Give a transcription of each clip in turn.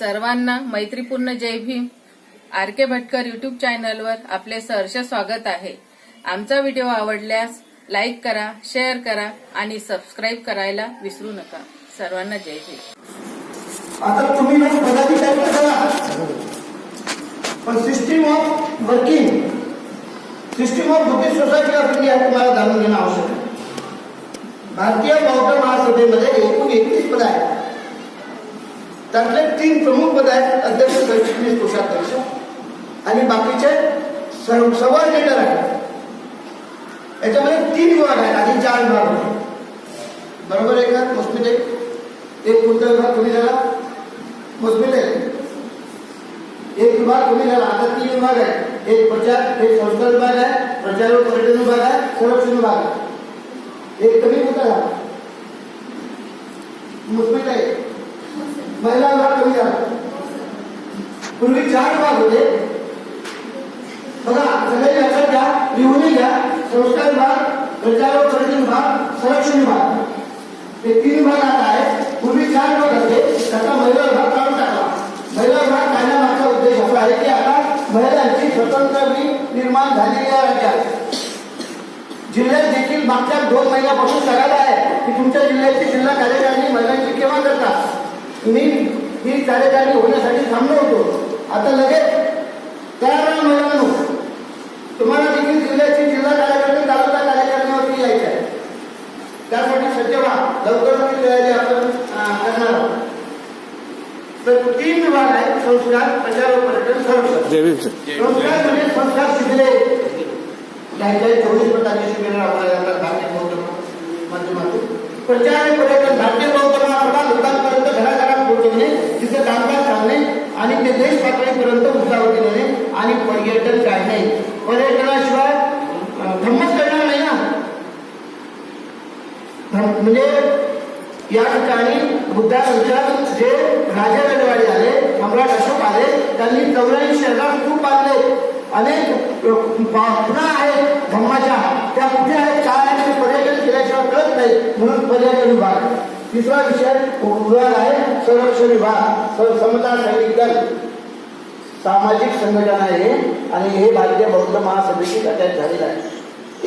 सर्वांना मैत्रीपूर्ण जय Bhim. R K Bhatkar YouTube चॅनलवर आपले सहर्ष स्वागत आहे. आमचा व्हिडिओ आवडल्यास लाईक करा शेअर करा आणि सबस्क्राईब करायला विसरू नका. सर्वांना जय भीम. आता तुम्ही नाही पदाधिकारी करा पण system of working system of Buddhist society of India तुम्हाला जाणून घेणं आवश्यक आहे. भारतीय बौद्ध महासभेमध्ये एकूण एकवीस पद आहेत. त्यातले तीन प्रमुख पद आहेत अध्यक्ष सरचिटणीस कोषाध्यक्ष. आणि बाकीचे सर्व सबऑर्डिनेटर आहेत. याच्यामध्ये तीन विभाग आहेत आधी चार विभाग होते. बरोबर आहे का मोसमिते एक कोणता विभाग कमी झाला? मोसमिते एक विभाग कमी झाला आता तीन विभाग आहे एक प्रचार एक संस्कार विभाग आहे प्रचार व पर्यटन विभाग आहे संरक्षण विभाग आहे. एक कमी कुठं झाला? मोसमिते महिलांना कमी झाला. पूर्वी चार भाग होते. बघा सगळे लक्षात घ्या लिहून घ्या. संस्कार भाग प्रचार व भाग संरक्षण भाग हे तीन भाग आता आहे पूर्वी चार भाग होते. त्याचा महिला विभाग काढून टाकला. महिला विभाग काढण्यामागचा उद्देश असा आहे की आता महिलांची स्वतंत्र निर्माण झालेली आहे राज्यात. जिल्ह्यात देखील मागच्या दोन महिन्यापासून करायला आहे की तुमच्या जिल्ह्याची जिल्हा कार्यकारिणी महिलांची केव्हा करतात? मी ही कार्यकारिणी होण्यासाठी थांबलो होतो. आता लगेच तयार राहा महिलांनो तुम्हाला देखील जिल्ह्याची जिल्हा कार्यकारिणी तालुका कार्यकारिणीवरती यायचं आहे. त्यासाठी सज्ज व्हा लवकरच ती तयारी आपण करणार आहोत. तर तीन विभाग आहेत संस्कार प्रचार व पर्यटन संरक्षण. संस्कार म्हणजे संस्कार शिबिरे. काही काही चोवीस प्रकारचे शिबिरे राबवल्या जातात भारतीय बौद्ध माध्यमातून. प्रचार आणि पर्यटन भारतीय बौद्ध लोकांपर्यंत घराघरात पोहोचवणे तिचं कामकाज चालणे आणि ते देश पातळीपर्यंत उंचावर नेणे आणि पर्यटन काढणे पर्यटनाशिवाय धम्मच करणार नाही ना म्हणजे या ठिकाणी बुद्धानंतर जे राजा रजवाडे आले सम्राट अशोक आले त्यांनी चौऱ्याऐंशी शहरात खूप बांधले अनेक पुन्हा आहेत धम्माच्या त्या कुठे आहेत काय आहेत ते पर्यटन केल्याशिवाय नाही. म्हणून पर्यटन विभाग तिसरा विषय विभाग आहे संरक्षण विभाग. समता सैनिक सामाजिक संघटना आहे आणि हे भारतीय बौद्ध महासभेची अटॅच झालेलं आहे.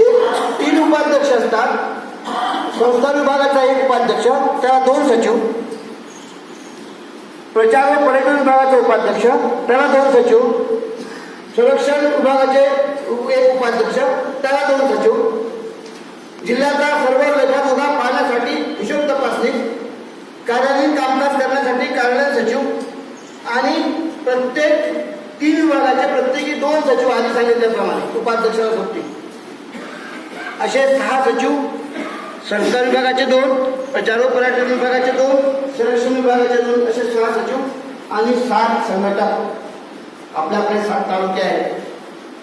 एक तीन उपाध्यक्ष असतात. संस्था विभागाचा एक उपाध्यक्ष त्याला दोन सचिव. प्रचार व पर्यटन विभागाचे उपाध्यक्ष त्याला दोन सचिव. संरक्षण विभागाचे एक उपाध्यक्ष त्याला दोन सचिव. जिल्ह्याचा सर्व लेखाजोखा पाहण्यासाठी हिशोब तपासणी कार्यालयीन कामकाज करण्यासाठी कार्यालय सचिव आणि प्रत्येक तीन विभागाचे प्रत्येकी दोन सचिव आधी सांगितल्याप्रमाणे उपाध्यक्षाला सोबती असे सहा सचिव संस्कार विभागाचे दोन प्रचारो पर्यटन विभागाचे दोन संरक्षण विभागाचे दोन असे सहा सचिव आणि सात संघटक आपल्याकडे सात तालुके आहेत.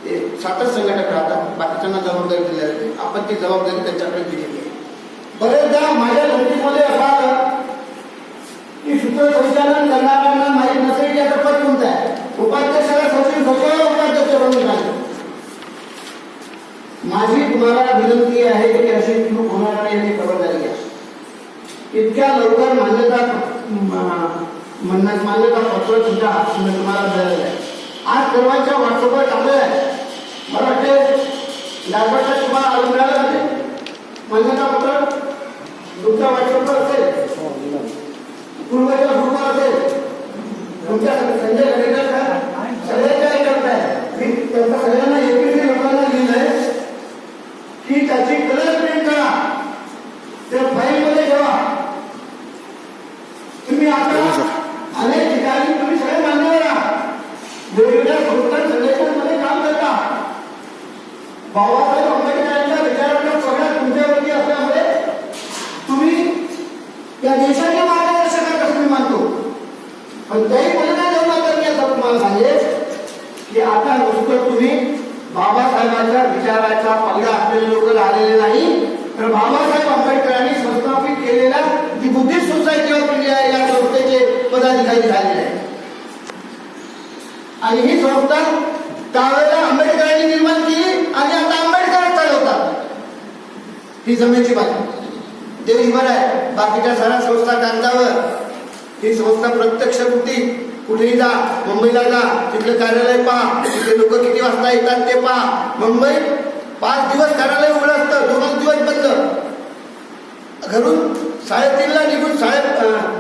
ते सातच संघटक राहतात बाकीच्यांना जबाबदारी दिली जाते आपण ती जबाबदारी त्यांच्याकडे दिलेली आहे. बरेचदा माझ्या नोटीसमध्ये असं आलं की सूत्रसंचालन करणाऱ्यांना माहीत नसेल की आता पद कोणतं आहे? उपाध्यक्षाला सचिव सचिव उपाध्यक्ष बनवून सांगितलं माझी तुम्हाला विनंती आहे की अशी चूक होणार नाही याची खबरदारी घ्या. इतक्या लवकर मान्यता म्हणण्यात मान्यता पत्र सुद्धा तुम्हाला मिळालेलं आहे. आज सर्वांच्या व्हॉट्सअपवर टाकलं आहे. लागवडचा तुम्हाला आलं मिळाला नाही मान्यता पत्र तुमच्या व्हॉट्सअपवर असेल पूर्वच्या ग्रुपवर असेल तुमच्या संजय गडेकर साहेब सगळ्यांच्या याच्यात आहे मी त्यांचा सगळ्यांना एकवीस लोकांना लिहिलंय की त्याची कलर प्रिंट करा त्या फाईलमध्ये ठेवा तुम्ही आता अनेक ठिकाणी तुम्ही सगळे मान्यवर आहात वेगवेगळ्या संस्था संघटनांमध्ये काम करता बाबासाहेब आंबेडकरांच्या विचारांना सगळ्यात तुमच्यावरती असल्यामुळे तुम्ही या देशाचे मार्गदर्शक असं मी मानतो. पण त्याही परिणाम जेव्हा तर मी असं तुम्हाला सांगेल की आता नुसतं तुम्ही बाबासाहेबांच्या विचाराचा पगडा असलेले लोक आलेले नाही तर बाबासाहेब आंबेडकरांनी संस्थापित केलेल्या जी बुद्धिस्ट सोसायटी ऑफ इंडिया या संस्थेचे पदाधिकारी झालेले आहे आणि ही संस्था त्यावेळेला आंबेडकरांनी निर्माण केली आणि आता आंबेडकर चालवतात ही जमेची बाजू देशभर आहे बाकीच्या साऱ्या संस्था कागदावर. ही संस्था प्रत्यक्ष कृती कुठेही जा. मुंबईला जा. तिथलं कार्यालय पहा. तिथे लोक किती वाजता येतात ते पहा. मुंबई पाच दिवस कार्यालय उघडं असतं. दोन दिवस बंद. घरून साडेतीनला निघून साडे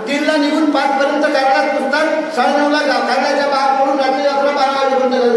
तीनला निघून पाच पर्यंत कार्यालयात पुसतात. साडेनऊला कार्यालयाच्या बाहेर पडून रात्री अकरा बारा वाजेपर्यंत